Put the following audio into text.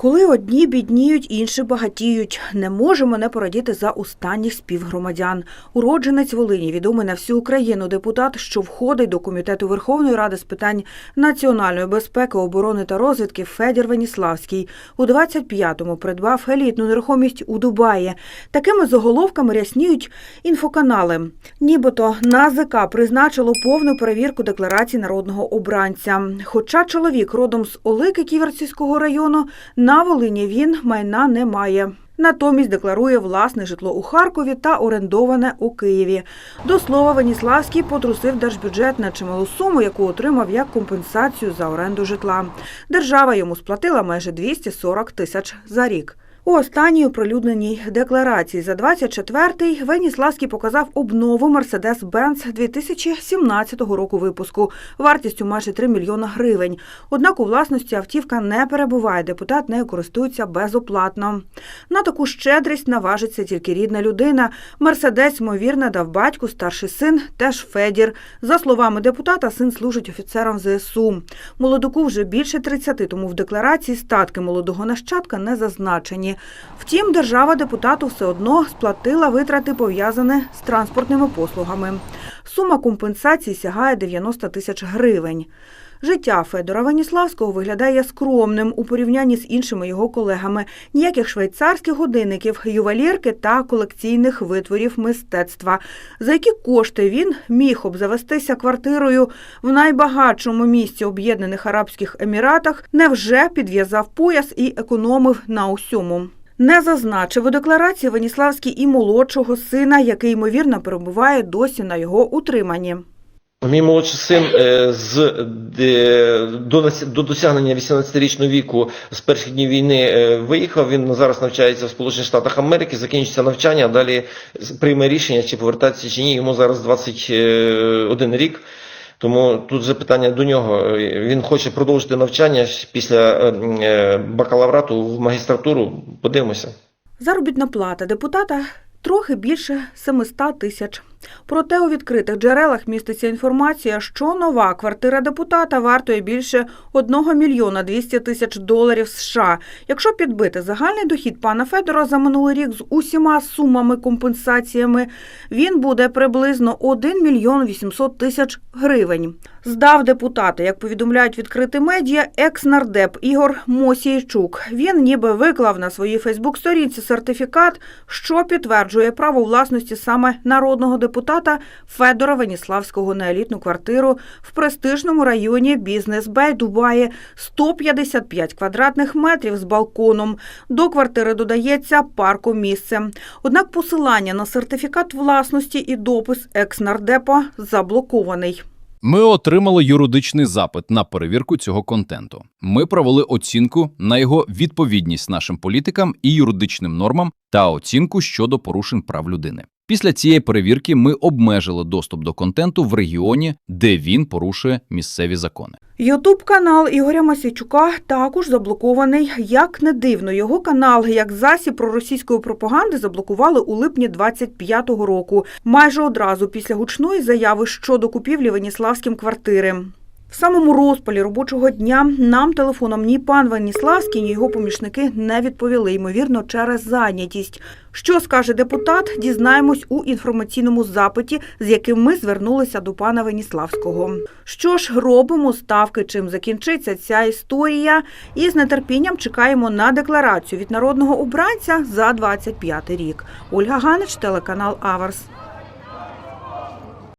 Коли одні бідніють, інші багатіють. Не можемо не порадіти за останніх співгромадян. Уродженець Волині, відомий на всю Україну депутат, що входить до комітету Верховної Ради з питань національної безпеки, оборони та розвідки Федір Веніславський у 25-му придбав елітну нерухомість у Дубаї. Такими заголовками рясніють інфоканали. Нібито НАЗК призначило повну перевірку декларації народного обранця. Хоча чоловік родом з Олики Ківерцівського району, на Волині він майна не має. Натомість декларує власне житло у Харкові та орендоване у Києві. До слова, Веніславський потрусив держбюджет на чималу суму, яку отримав як компенсацію за оренду житла. Держава йому сплатила майже 240 тисяч за рік. У останній оприлюдненій декларації за 24-й Веніславський показав обнову Mercedes-Benz 2017 року випуску вартістю майже 3 мільйона гривень. Однак у власності автівка не перебуває, депутат нею користується безоплатно. На таку щедрість наважиться тільки рідна людина. Мерседес, ймовірно, дав батьку старший син, теж Федір. За словами депутата, син служить офіцером ЗСУ. Молодуку вже більше 30, тому в декларації статки молодого нащадка не зазначені. Втім, держава депутату все одно сплатила витрати, пов'язані з транспортними послугами. Сума компенсації сягає 90 тисяч гривень. Життя Федора Веніславського виглядає скромним у порівнянні з іншими його колегами. Ніяких швейцарських годинників, ювелірки та колекційних витворів мистецтва. За які кошти він міг обзавестися квартирою в найбагатшому місті Об'єднаних Арабських Еміратах, невже підв'язав пояс і економив на усьому. Не зазначив у декларації Веніславський і молодшого сина, який ймовірно перебуває досі на його утриманні. Мій молодший син е, з е, до, до досягнення 18-річного віку з перших днів війни е, виїхав. Він зараз навчається в Сполучених Штатах Америки, закінчиться навчання, а далі прийме рішення, чи повертатися чи ні. Йому зараз 21 рік. Тому тут запитання до нього. Він хоче продовжити навчання після е, е, бакалаврату в магістратуру. Подивимося. Заробітна плата депутата трохи більше 700 тисяч. Проте у відкритих джерелах міститься інформація, що нова квартира депутата вартує більше 1 мільйона 200 тисяч доларів США. Якщо підбити загальний дохід пана Федора за минулий рік з усіма сумами компенсаціями, він буде приблизно 1 мільйон 800 тисяч гривень. Здав депутата, як повідомляють відкриті медіа, екс-нардеп Ігор Мосійчук. Він ніби виклав на своїй Фейсбук-сторінці сертифікат, що підтверджує право власності саме народного депутата Федора Веніславського на елітну квартиру в престижному районі Бізнес-Бей Дубаї 155 квадратних метрів з балконом. До квартири додається паркомісце. Однак посилання на сертифікат власності і допис екс-нардепа заблокований. Ми отримали юридичний запит на перевірку цього контенту. Ми провели оцінку на його відповідність нашим політикам і юридичним нормам та оцінку щодо порушень прав людини. Після цієї перевірки ми обмежили доступ до контенту в регіоні, де він порушує місцеві закони. Ютуб канал Ігоря Масійчука також заблокований. Як не дивно, його канал як засіб проросійської пропаганди заблокували у липні 25-го року, майже одразу після гучної заяви щодо купівлі Веніславським квартири. В самому розпалі робочого дня нам телефоном ні пан Веніславський, ні його помічники не відповіли, ймовірно, через зайнятість. Що скаже депутат, дізнаємось у інформаційному запиті, з яким ми звернулися до пана Веніславського. Що ж, робимо ставки, чим закінчиться ця історія, і з нетерпінням чекаємо на декларацію від народного обранця за 25 рік. Ольга Ганич, телеканал Аверс.